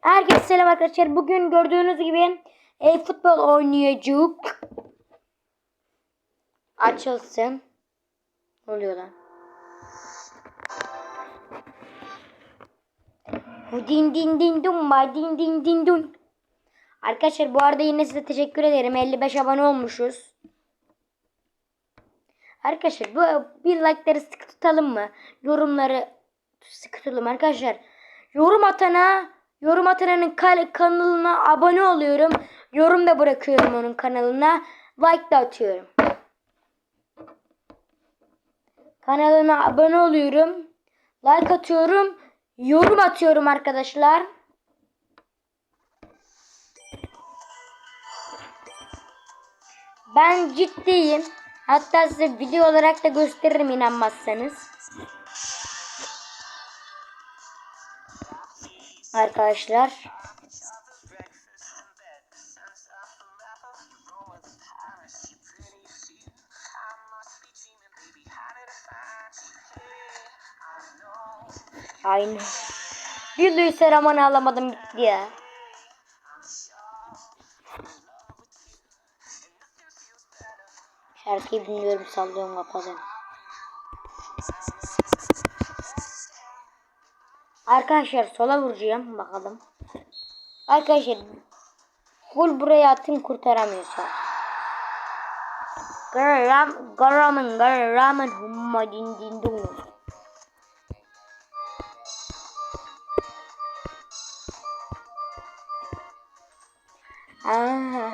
Herkese selam arkadaşlar. Bugün gördüğünüz gibi e, futbol oynayacağız. Açılsın. Ne oluyor lan? Din din din dum ba din din din dun. Arkadaşlar bu arada yine size teşekkür ederim. 55 abone olmuşuz. Arkadaşlar bu bir like'ları sıkı tutalım mı? Yorumları sıkı tutalım arkadaşlar. Yorum atana yorum atanın kal- kanalına abone oluyorum. Yorum da bırakıyorum onun kanalına. Like da atıyorum. Kanalına abone oluyorum. Like atıyorum. Yorum atıyorum arkadaşlar. Ben ciddiyim. Hatta size video olarak da gösteririm inanmazsanız. Arkadaşlar. Aynı. Bir Luis Ramon'u alamadım gitti ya. Şarkıyı dinliyorum sallıyorum kapadım. Arkadaşlar sola vuracağım bakalım. Arkadaşlar full buraya atayım kurtaramıyorsa. Garam, garamın, garamın, humma din din dun. Ah.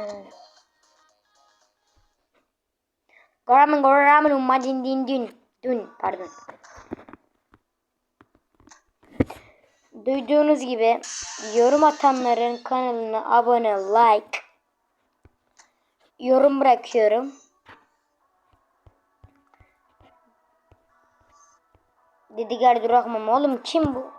Garamın, garamın, humma din din dun. Dun, pardon. Duyduğunuz gibi yorum atanların kanalına abone, like, yorum bırakıyorum. Dedigar Durakmam oğlum kim bu?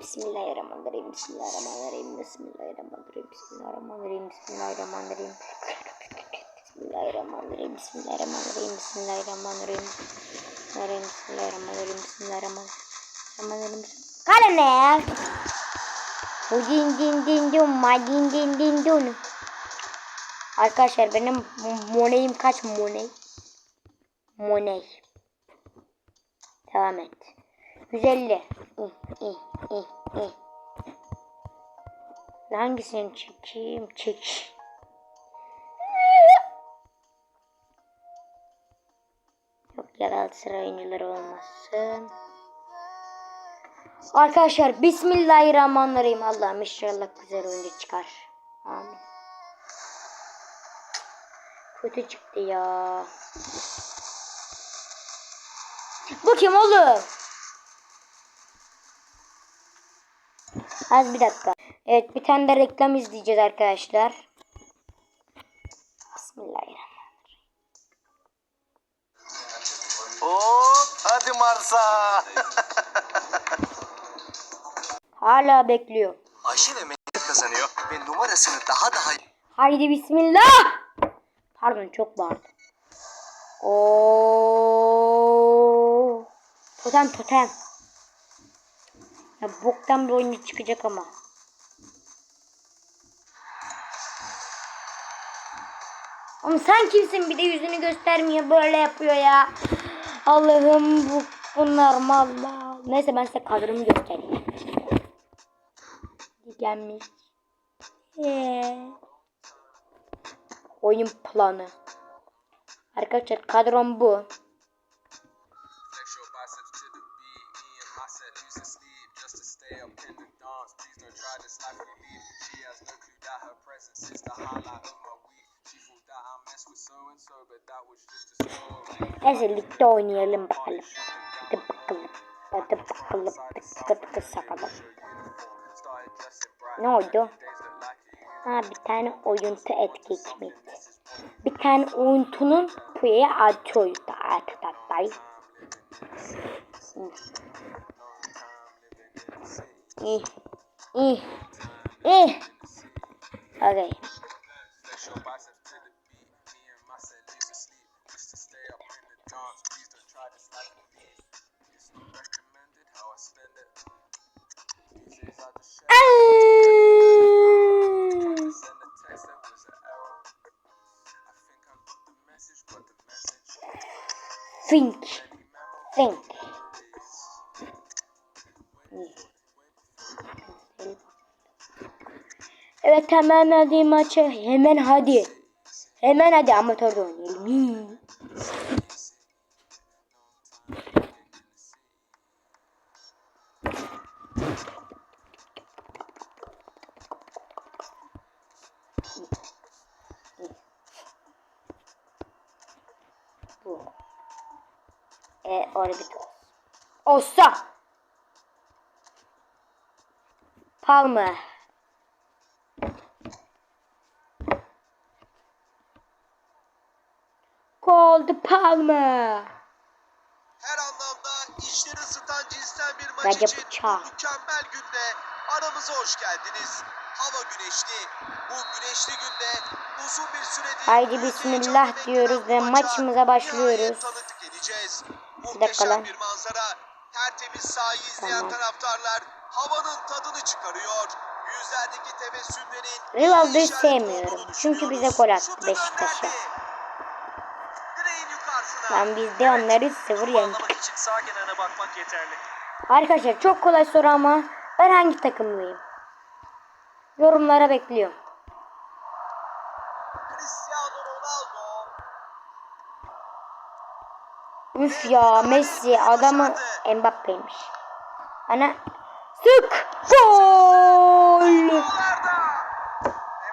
Bismillahirrahmanirrahim, Bismillahirrahmanirrahim, Bismillahirrahmanirrahim, Bismillahirrahmanirrahim, Bismillahirrahmanirrahim. Bismillahirrahmanirrahim, Bismillahirrahmanirrahim, Bismillahirrahmanirrahim. Bismillahirrahmanirrahim, Bismillahirrahmanirrahim, Bismillahirrahmanirrahim. Bu din din din dun ma din din din dun. Arkadaşlar benim moneyim kaç money? Money. Devam et. 150. İh, ih, ih, ih. Hangisini çekeyim? Çek. Yok yeraltı sıra oyuncuları olmasın. Arkadaşlar Bismillahirrahmanirrahim. Allah'ım inşallah güzel oyuncu çıkar. Amin. Kötü çıktı ya. Bu kim oğlum? Az bir dakika. Evet bir tane de reklam izleyeceğiz arkadaşlar. Bismillahirrahmanirrahim. Hop hadi Mars'a. Hala bekliyor. Ayşe ve Mehmet kazanıyor ve numarasını daha daha Haydi bismillah. Pardon çok bağırdım. Oo. Totem totem. Ya boktan bir oyuncu çıkacak ama. Oğlum sen kimsin bir de yüzünü göstermiyor böyle yapıyor ya. Allah'ım bu bunlar malla. Neyse ben size kadromu göstereyim gelmiş. Ee. Oyun planı. Arkadaşlar kadrom bu. Neyse ligde oynayalım bakalım. Hadi bakalım. Hadi bakalım. Tıkı tıkı sakalım. Ne oldu? Ha bir tane oyuntu etkinlik. Bir tane oyuntunun puya açıyordu arkadaşlar. İh. İh. İh. Okay. think. Think. Evet hemen hadi maçı. Hemen hadi. Hemen hadi amatör oynuyor. Palma. Cold Palmer. Her anlamda işleri ısıtan cinsten bir maç için Çağ. bu mükemmel günde aramıza hoş geldiniz. Hava güneşli. Bu güneşli günde uzun bir süredir Haydi bismillah diyoruz ve maçımıza başlıyoruz. edeceğiz. dakika lan. bir manzara. Tertemiz sahayı izleyen Tamam. taraftarlar havanın tadını çıkarıyor. Yüzlerdeki tebessümlerin Rivaldo'yu sevmiyorum. Çünkü bize gol attı Beşiktaş'a. Lan biz de onları sıfır yendik. Arkadaşlar çok kolay soru ama ben hangi takımlıyım? Yorumlara bekliyorum. Üf ya Messi adamı Mbappe'ymiş. Ana sık gol.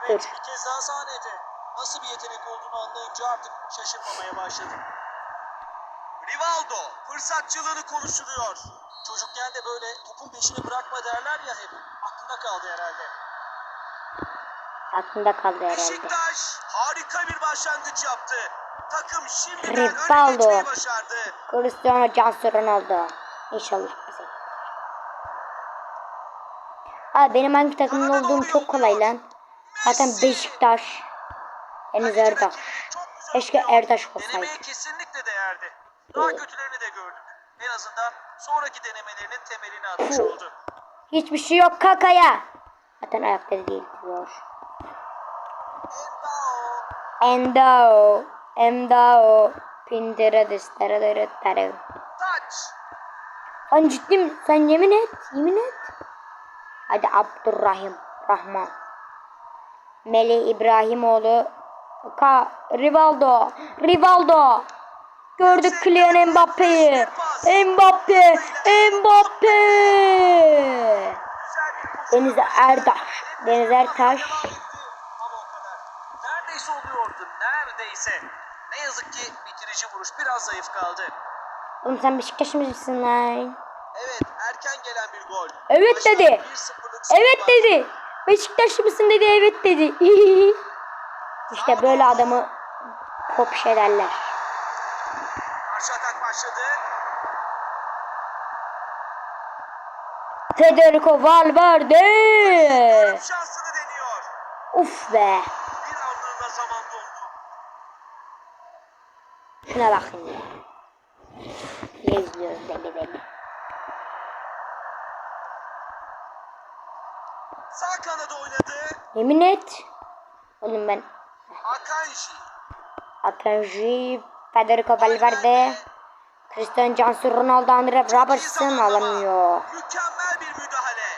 Evet bir kez daha sahnede. Nasıl bir yetenek olduğunu anlayınca artık şaşırmamaya başladım. Rivaldo fırsatçılığını konuşturuyor. Çocukken de böyle topun peşini bırakma derler ya hep. Aklında kaldı herhalde. Aklında kaldı herhalde. Beşiktaş harika bir başlangıç yaptı. Takım şimdiden Rivaldo. öne geçmeyi başardı. Cristiano Ronaldo. İnşallah bize. Abi benim hangi takımda olduğum çok kolay lan. Zaten Beşiktaş. Henüz Erdaş. Keşke. Erdaş olsaydı. Denemeye kesinlikle değerdi. Daha kötülerini de gördük. En azından sonraki denemelerinin temelini atmış Hı. oldu. Hiçbir şey yok kakaya. Zaten ayakları değil diyor. Endao. Endo. Pindere dıştarı tarı. Taç. Lan ciddi mi? Sen yemin et. Yemin et. Hadi Abdurrahim. Rahman. Melih İbrahimoğlu. Ka Rivaldo. Rivaldo. Gördük Kylian Mbappe'yi. Mbappe. Mbappe. Deniz Erdaş. Deniz Ertaş. Neredeyse oluyordu. Neredeyse. Ne yazık ki bitirici vuruş biraz zayıf kaldı. Oğlum sen Beşiktaş mısın lan? Evet erken gelen bir gol. Evet Maçta dedi. 1-0'lık skor Evet dedi. Beşiktaş mısın dedi evet dedi. işte böyle adamı pop şey derler. Karşı atak başladı. Federico Valverde. Uf be. Şuna bakın ya. Ne izliyoruz deli deli. Sağ kanada oynadı. Yemin et. Oğlum ben Akanji. Akanji, Federico Valverde, Cristiano Cansu Ronaldo, Andre Robertson alamıyor. Mükemmel bir müdahale.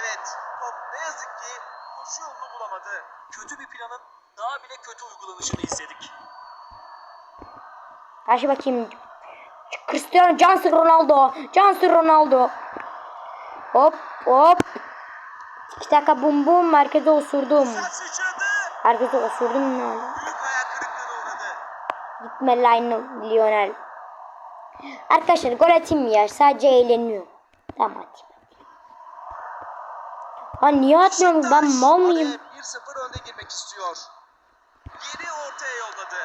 Evet, top ne yazık ki koşu yolunu bulamadı. Kötü bir planın daha bile kötü uygulanışını izledik. Karşı bakayım. Cristiano Cansu Ronaldo, Cansu Ronaldo. Hop hop. Tiki taka bum bum merkeze osurdum. Merkeze osurdum ne oldu? Gitme Lionel. Lionel. Arkadaşlar gol atayım ya. Sadece eğleniyorum. Tamam atayım. Ha niye atmıyorum ben mal mıyım? Alem 1-0 önde girmek istiyor. Geri ortaya yolladı.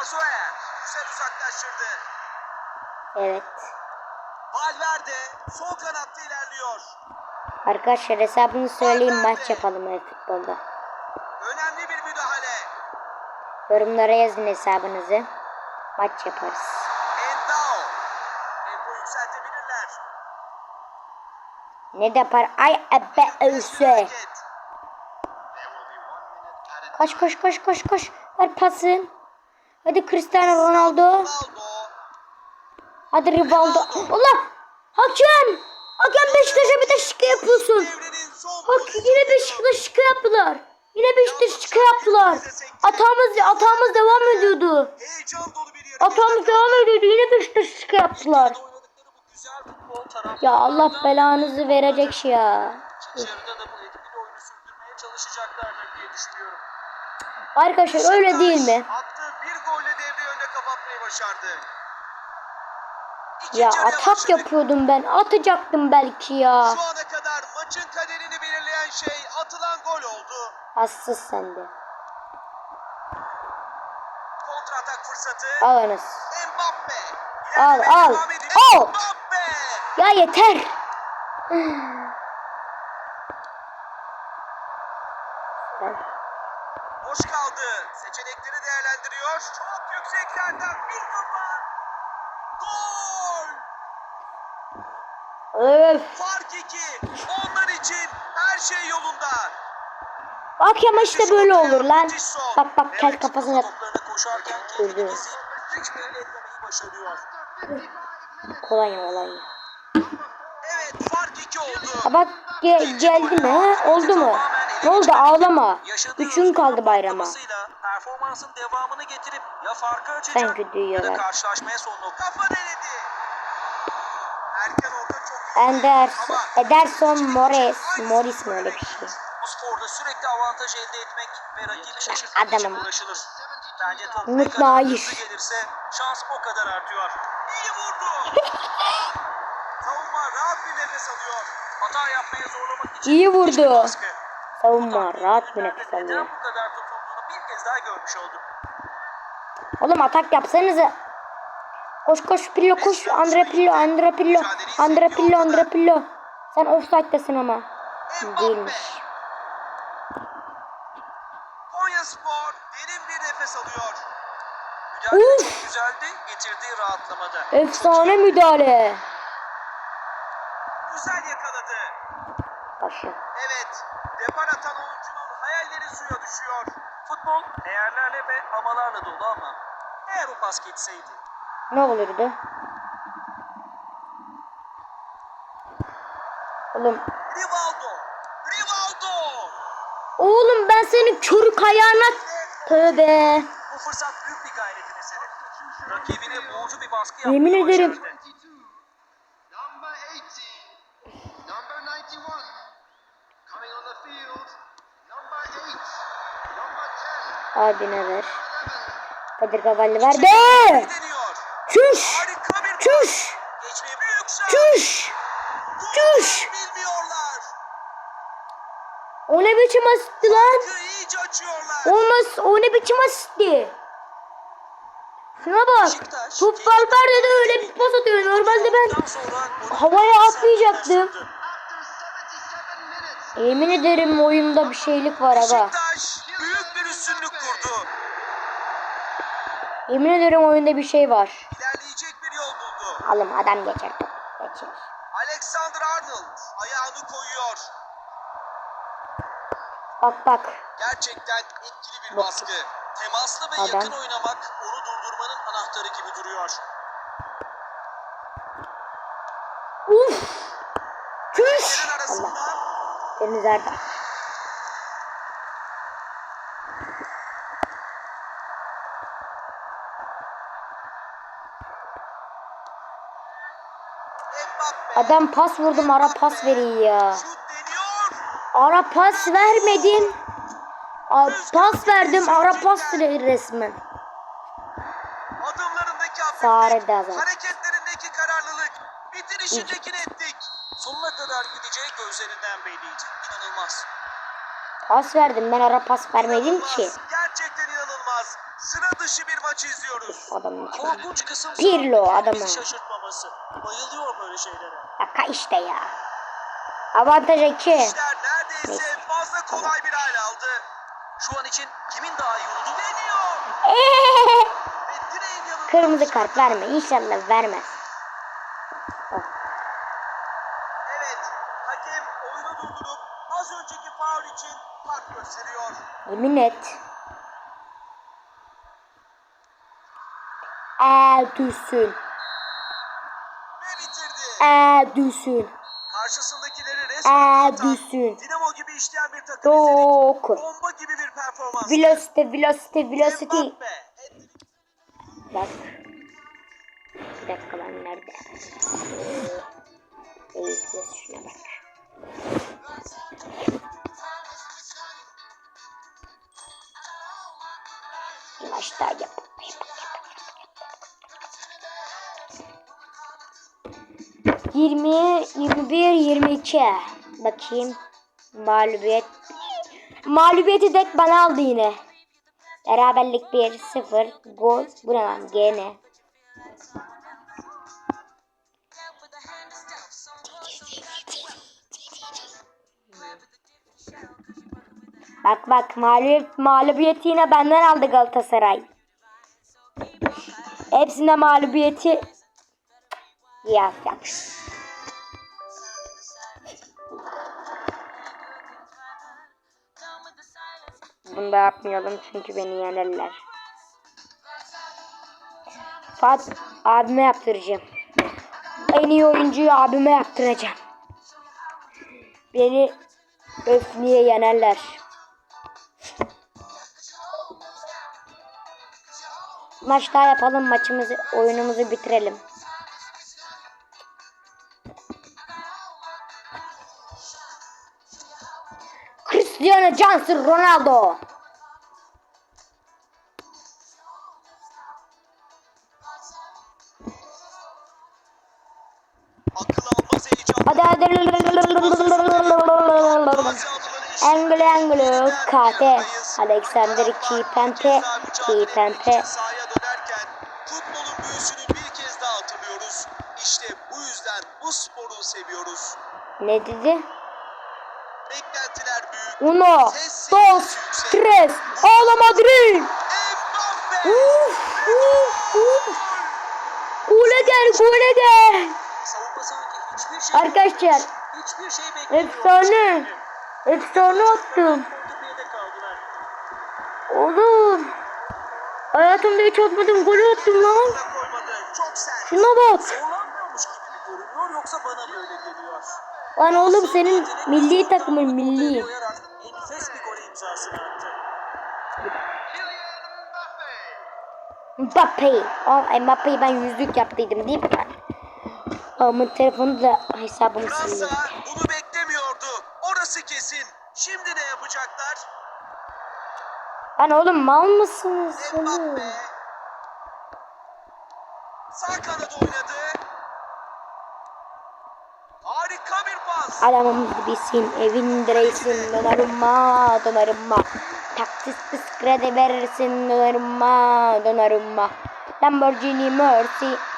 Azuer güzel uzaklaştırdı. Evet. Valverde sol kanatta ilerliyor. Arkadaşlar hesabını söyleyeyim maç yapalım evet futbolda. Önemli bir müdahale. Yorumlara yazın hesabınızı. Maç yaparız. Endao. Tempo yükseltebilirler. Ne de yapar? Ay ebe ölse. Koş koş koş koş koş. Ver pasın. Hadi Cristiano Ronaldo. Ronaldo. Hadi Rivaldo. Allah! Hakem! Hakem Beşiktaş'a bir de. Devrenin son Bak yine Beşiktaş şike yaptılar. Yine Beşiktaş şike yaptılar. Atağımız, atağımız devam ediyordu. Atağımız devam ediyordu. Yine Beşiktaş şike yaptılar. Ya Allah belanızı verecek şey ya. Arkadaşlar öyle değil mi? Attığı bir golle devre önüne kapatmayı başardı. Ya atak yapıyordum ben. Atacaktım belki ya. Şu ana kadar maçın kaderini belirleyen şey atılan gol oldu. Hassız sende. Kontra atak fırsatı. Alınız. Mbappe. Al, al, al. Ya yeter. Boş kaldı. Seçenekleri değerlendiriyor. Çok yükseklerden bir kafa. Gol. Öf. Fark iki. Onlar için her şey yolunda. Bak ama işte böyle olur lan. Bak bak kel kafasına. Durdu. Kolonya kolonya. Evet fark iki oldu. Ha bak ge- geldi mi? ha? Oldu mu? Ne oldu ağlama. Üçün özgüven kaldı bayrama. Performansın devamını getirip ya farkı açacak ya da karşılaşmaya son nokta. Kafa denedi. Çok Ederson, Morris. Morris mi öyle bir şey? Bu sporda sürekli avantaj elde etmek ve rakibi şaşırtmak için Adamım. uğraşılır. Bence top ne kadar hızlı gelirse şans o kadar artıyor. iyi vurdu. Savunma rahat bir nefes alıyor. Hata yapmaya zorlamak için İyi vurdu. Savunma rahat bir nefes neden alıyor. bu kadar tutulduğunu bir kez daha görmüş olduk. Oğlum atak yapsanıza. Koş koş Pillo koş. Andre Pillo, Andre Pillo. Andre Pillo, Andre Pillo. Sen offside'desin ama. Değilmiş. Konya Spor derin bir nefes alıyor. Müdahale Uf! güzeldi, getirdiği rahatlamada. Efsane müdahale. Güzel yakaladı. Başı. Evet. Depar atan oyuncunun hayalleri suya düşüyor. Futbol değerlerle ve amalarla dolu ama eğer o pas geçseydi Ne olurdu? Oğlum. Rivaldo. Rivaldo. Oğlum ben senin körük ayağına... Tövbe. bu fırsat büyük bir gayretin eseri. Rakibine boğucu bir baskı yapmayı Yemin ederim. başardı. Number 18, number 91, coming on the field, number 8, number 10, Abine ver. 11. Kadir Kavalli verdi. Deniyor. Çüş. Çüş. Çüş. Çüş. O ne biçim asisti lan? Olmaz. O ne biçim asisti? Şuna bak. Top Valverde de öyle bir pas atıyor. Normalde ben havaya atmayacaktım. sürdü. After 77 minutes, Yemin ederim oyunda bir şeylik var aga. Beşiktaş büyük bir üstünlük kurdu. Yemin ederim oyunda bir şey var. Alım adam geçer. Geçer. Alexander Arnold ayağını koyuyor. Bak bak. Gerçekten etkili bir Bak. baskı. Temaslı ve Adam. yakın oynamak onu durdurmanın anahtarı gibi duruyor. Uf. Senin Allah. Deniz Erdem. Mbappe. Adam pas vurdum ara pas veriyor ya. Ara pas vermedim. A- Pas verdim ara pas resmen. Adımlarındaki de azar. hareketlerindeki kararlılık, bitirişindeki netlik. Sonuna kadar gideceği gözlerinden belliydi. İnanılmaz. Pas verdim ben ara pas vermedim ki. İnanılmaz. Gerçekten inanılmaz. Sıra dışı bir maç izliyoruz. Adamın içine. Pirlo adamı. şaşırtmaması. Bayılıyor böyle şeylere. Şaka işte ya. Avantaj 2. İşler neredeyse fazla kolay bir hal aldı. Şu an için kimin daha iyi olduğu yanında. Kırmızı kart verme. İnşallah vermez. Evet. Hakem oyunu durdurup az önceki faul için kart gösteriyor. Yemin et. Ertüsün. Ertüsün. Karşısındakileri resmen Ertüsün. Dinamo gibi işleyen bir takım Yok. Bomba gibi bir performans. Velocity, velocity, velocity. Bak. Bir dakika ben nerede? Ee, ee şuna bak. Yavaş daha yapayım. 20, 21, 22. Bakayım. Mağlubiyet. Mağlubiyeti de bana aldı yine. Beraberlik 1-0. Gol. Bu ne lan? Gene. Bak bak mağlubiyet, mağlubiyeti yine benden aldı Galatasaray. Hepsinde mağlubiyeti ya yapmış. Bunu da yapmayalım çünkü beni yenerler. Fat abime yaptıracağım. En iyi oyuncuyu abime yaptıracağım. Beni öf niye yenerler. Maç daha yapalım maçımızı oyunumuzu bitirelim. Cristiano Johnson Ronaldo. Anglo Anglo Kate Alexander Kipempe Kipempe futbolun büyüsünü bir kez daha hatırlıyoruz. İşte bu yüzden bu sporu seviyoruz. Ne dedi? Beklentiler büyük. Uno, dos, tres, Hala Madrid. Uf, uf, uf. Gole gel, gole gel. Arkadaşlar, hiçbir şey efsane. Efsane attım. Oğlum. Hayatımda hiç atmadım, gol attım lan. Şuna bak. Yoksa bana mı öyle geliyor? Lan oğlum senin milli takımın milli. Enfes bir gol imzasını attı. Kylian Mbappe. Mbappe. Mbappe'yi ben yüzlük yaptıydım değil mi ben? Amın telefonu da hesabımı sildim. Fransa bunu beklemiyordu. Orası kesin. Şimdi ne yapacaklar? Lan oğlum mal mısınız? Mbappe. Sağ kanada oynadı. Harika bir pas. Adamımız gibisin, evin direğisin, donarımma, donarımma. Taksis kredi verirsin, donarımma, donarımma. Lamborghini Mercy.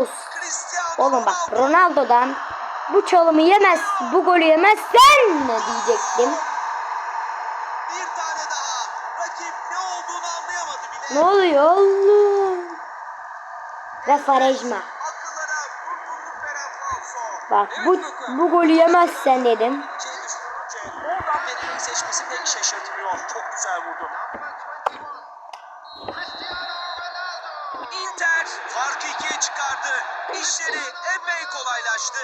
Cristiano Oğlum bak Ronaldo. Ronaldo'dan bu çalımı yemez, bu golü yemezsen ne diyecektim. Bir tane daha. Rakip ne olduğunu anlayamadı bile. Ne oluyor oğlum? Veren falso. Bak bu, bu golü yemezsen dedim. Şey düşününce oradan Pereira'yı seçmesi pek şaşırtmıyor. Çok güzel vurdu. Number 21. Cristiano Ronaldo. Inter farkı ikiye çıkardı. İşleri epey kolaylaştı.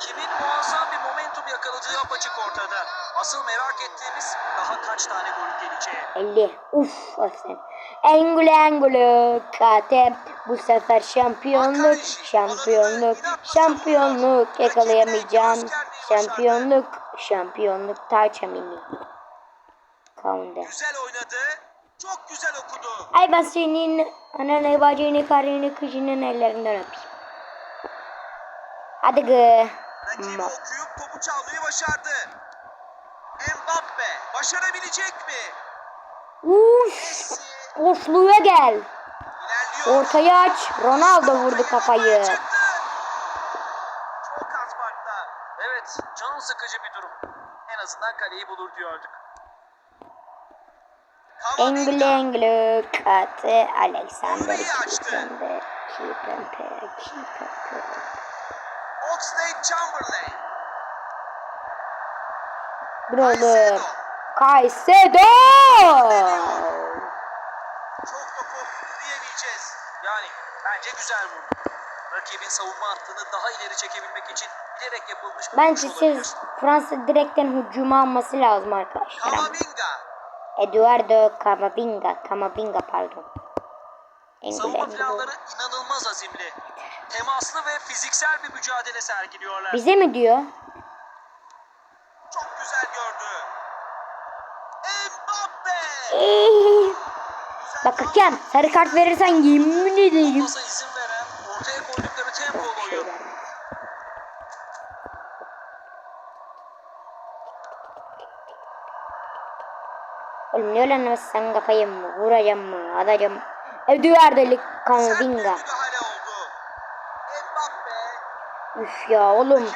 Kimin muazzam bir momentum yakaladığı apaçık ortada. Asıl merak ettiğimiz daha kaç tane gol geleceği. 50. Uf olsun. Engulu engulu kate. Bu sefer şampiyonluk, şampiyonluk, şampiyonluk yakalayamayacağım. Şampiyonluk, şampiyonluk tarçamini. Kaunde. Güzel oynadı. Çok güzel okudu. Ay ben senin ananı, bacını, karını, kızının ellerinden öpeyim. Hadi gı. Rakibi okuyup topu çalmayı başardı. Mbappe başarabilecek mi? Messi Boşluğa gel. ilerliyor. Ortaya aç. Ronaldo vurdu kafayı. Çok az farkla. Evet, can sıkıcı bir durum. En azından kaleyi bulur diyorduk. Kamavinga engulu kate. Alexander Orayı açtı. Kipembe. Oxlade Chamberlain. Brother. Caicedo. Çok topu diyemeyeceğiz. Yani bence güzel vurdu. Rakibin savunma hattını daha ileri çekebilmek için bilerek yapılmış bir Bence siz Fransa direkten hücuma alması lazım arkadaşlar. ama. Kamavinga. Eduardo Camavinga. Camavinga pardon. Savunma planları inanılmaz azimli. Temaslı ve fiziksel bir mücadele sergiliyorlar. Bize mi diyor? Çok güzel gördü. Mbappe. Bak hakem sarı kart verirsen yemin ederim. Pasa izin veren, ortaya koydukları tempolu oyun. Oğlum ne öyle sen kafayı mı vuracağım mı atacağım Eduardo Camavinga. Üf ya oğlum.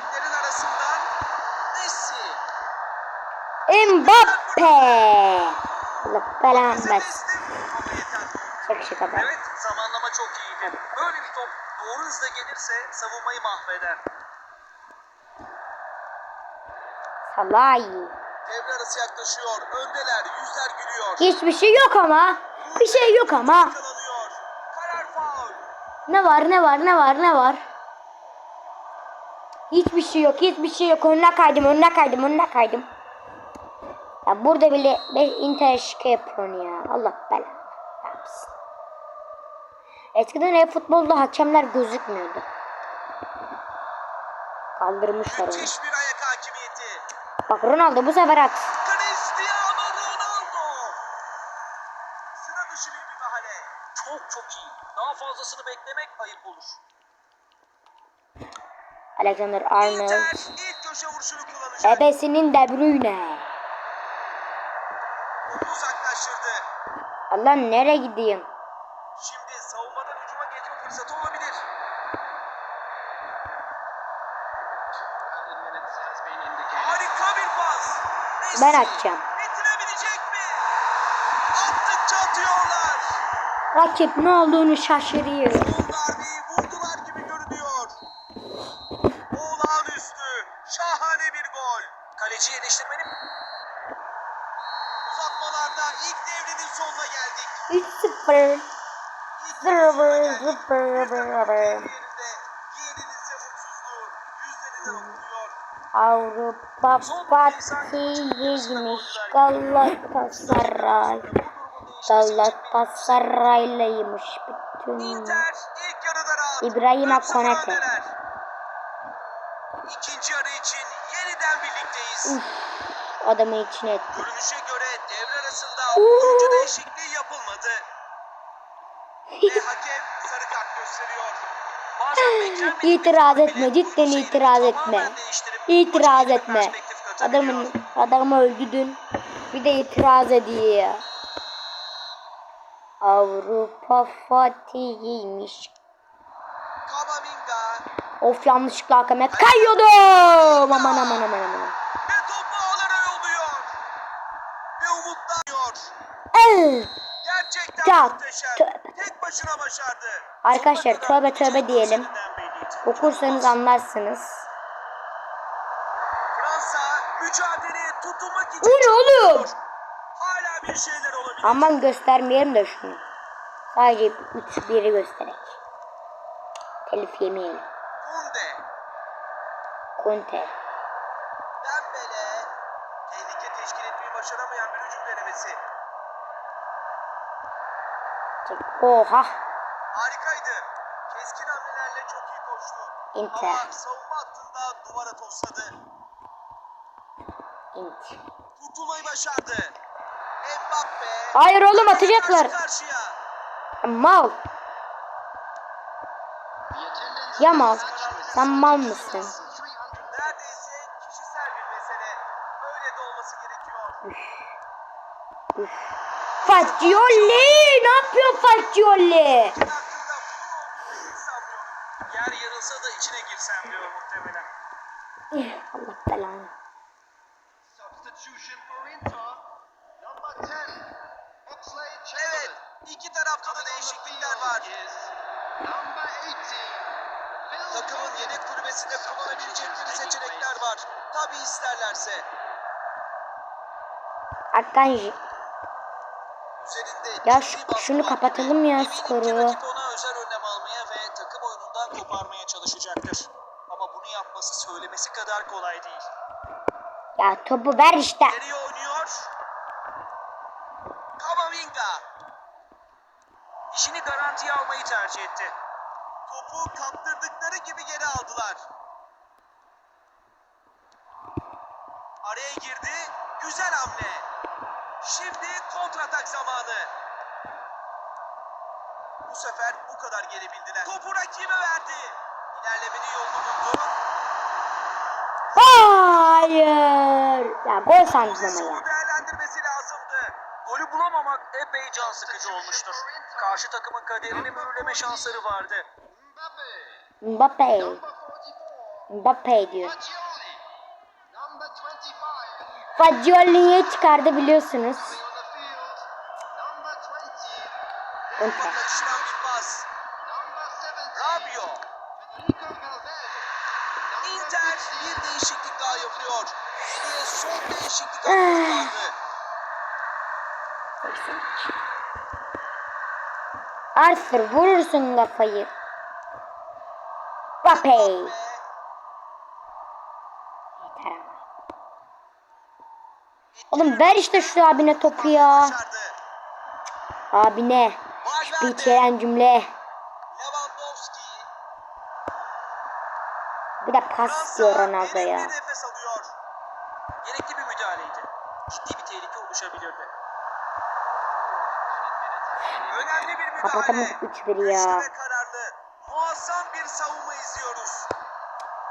Mbappe. Allah belanı versin. Şaka şaka ben. Evet, zamanlama çok iyiydi. Böyle bir top doğru hızla gelirse savunmayı mahveder. Salahi. Devre arası yaklaşıyor. Öndeler. Yüzler gülüyor. Hiçbir şey yok ama. Bir şey yok ama. Ne var ne var ne var ne var? Hiçbir şey yok hiçbir şey yok. Önüne kaydım önüne kaydım önüne kaydım. Ya burada bile be Inter şike yapıyorsun ya. Allah belanı versin. Eskiden ev futbolda hakemler gözükmüyordu. Kaldırmışlar onu. Bak Ronaldo bu sefer at. Cristiano Ronaldo. Sıra dışı bir müdahale. Çok çok iyi. Daha fazlasını beklemek ayıp olur. Alexander Arnold. Ebesinin De Bruyne. Topu uzaklaştırdı. Allah nereye gideyim? Şimdi savunmadan hücuma geçme fırsatı olabilir. Harika bir pas. Messi. Ben atacağım. Bitirebilecek mi? Attıkça atıyorlar. Rakip ne olduğunu şaşırıyor. Son darbeyi Kaleci eleştirmenin Uzatmalarda ilk devrenin sonuna geldik. 3-0. İlk Zırvır, devrenin sonuna geldik. zıpır, Bir takım zıpır. kendi yerinde, diğerinin ise mutsuzluğu yüzlerinden okunuyor. Avrupa Fatih'iymiş Galatasaray. Galatasaraylıymış bütün. İbrahim 4-0 Konate. Uf, adamı içine etti. Görünüşe göre devre arasında oyuncu değişikliği yapılmadı. Ve hakem sarı kart gösteriyor. İtiraz etme, cidden itiraz etme. İtiraz etme. Adamın adamı öldürdün. Bir de itiraz ediyor. Avrupa Fatih'iymiş. Of yanlışlıkla hakeme kayıyordum. Aman aman aman aman. ve topu ağlara yolluyor. Ve umutlanıyor. El. Gerçekten Ya, muhteşem. tövbe. Tek başına başardı. Arkadaşlar tövbe tövbe diyelim. Okursanız anlarsınız. Fransa mücadeleye tutunmak için ne oğlum? hala bir şeyler olabilir. Aman göstermeyelim de şunu. Sadece 3 biri gösterek. Telif yemeyelim. Kunde, Conte. Oha. Harikaydı. Keskin hamlelerle çok iyi koştu. Inter. Ama savunma hattında duvara tosladı. Int. Kurtulmayı başardı. Mbappe. Hayır oğlum atacaklar. Karşı karşıya. Mal. Ya mal. Sen mal mısın? Neredeyse kişisel bir mesele. Öyle de olması gerekiyor. Fagioli! Ne yapıyor Fagioli? Yer yarılsa da içine girsem diyor muhtemelen. Allah belanı. Substitution for Inter. Number 10, Oxlade Evet, iki tarafta da değişiklikler var. Number 18, Phil Takımın yedek kulübesinde kullanabilecekleri seçenekler var. Tabii isterlerse. Akanji. Ya şu- şunu kapatalım ya skoru. rakip ona özel önlem almaya ve takım oyunundan koparmaya çalışacaktır. Ama bunu yapması söylemesi kadar kolay değil. Ya topu ver işte. Geriye oynuyor. Kamavinga. İşini garantiye almayı tercih etti. Topu kaptırdıkları gibi geri aldılar. Araya girdi. Güzel hamle. Şimdi kontratak zamanı. Bu sefer bu kadar gelebildiler. Topu rakibe verdi. İlerlemenin yolunu buldu. Hayır. Ya gol sandım ama ya. Değerlendirmesi lazımdı. Golü bulamamak epey can sıkıcı olmuştur. Karşı takımın kaderini mühürleme şansları vardı. Mbappe. Mbappe. Number 44. Mbappe diyor. Fagioli. Number 25. Fagioli'yi çıkardı biliyorsunuz. Coming on the field. Number 20. Unter. Karışılan bir pas. Number 17. Rabio. Federico Valverde. Number Inter 15. bir değişiklik daha yapıyor. Geriye son değişiklik hakkı kaldı. Arthur vurursun kafayı. Ve Yeter ama. Oğlum ver işte şu abine topu ya. Abine. Bir Valverde. içeren cümle. Bir de pas diyor Ronaldo ya. bir. Gerekli bir müdahaleydi. Ciddi bir tehlike oluşabilirdi. Kapatamadık 3-1 ya. Güçlü ve kararlı. Muazzam bir savunma izliyoruz.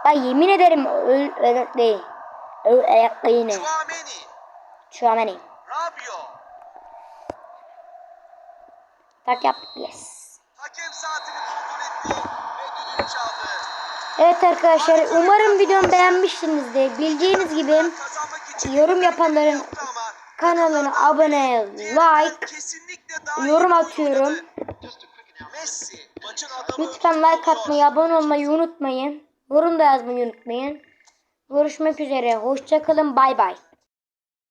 Ben yemin ederim öl öl değil. Öl ayaklayını. Chouameni. Chouameni. Rabio. Tak yap. Yes. Hakem saatini kontrol etti ve düdüğü çaldı. Evet arkadaşlar umarım videomu beğenmişsinizdir. Bildiğiniz gibi yorum yapanların kanalına abone, like, yorum atıyorum. Lütfen like atmayı, abone olmayı unutmayın. Yorum da yazmayı unutmayın. Görüşmek üzere. Hoşçakalın. Bay bay.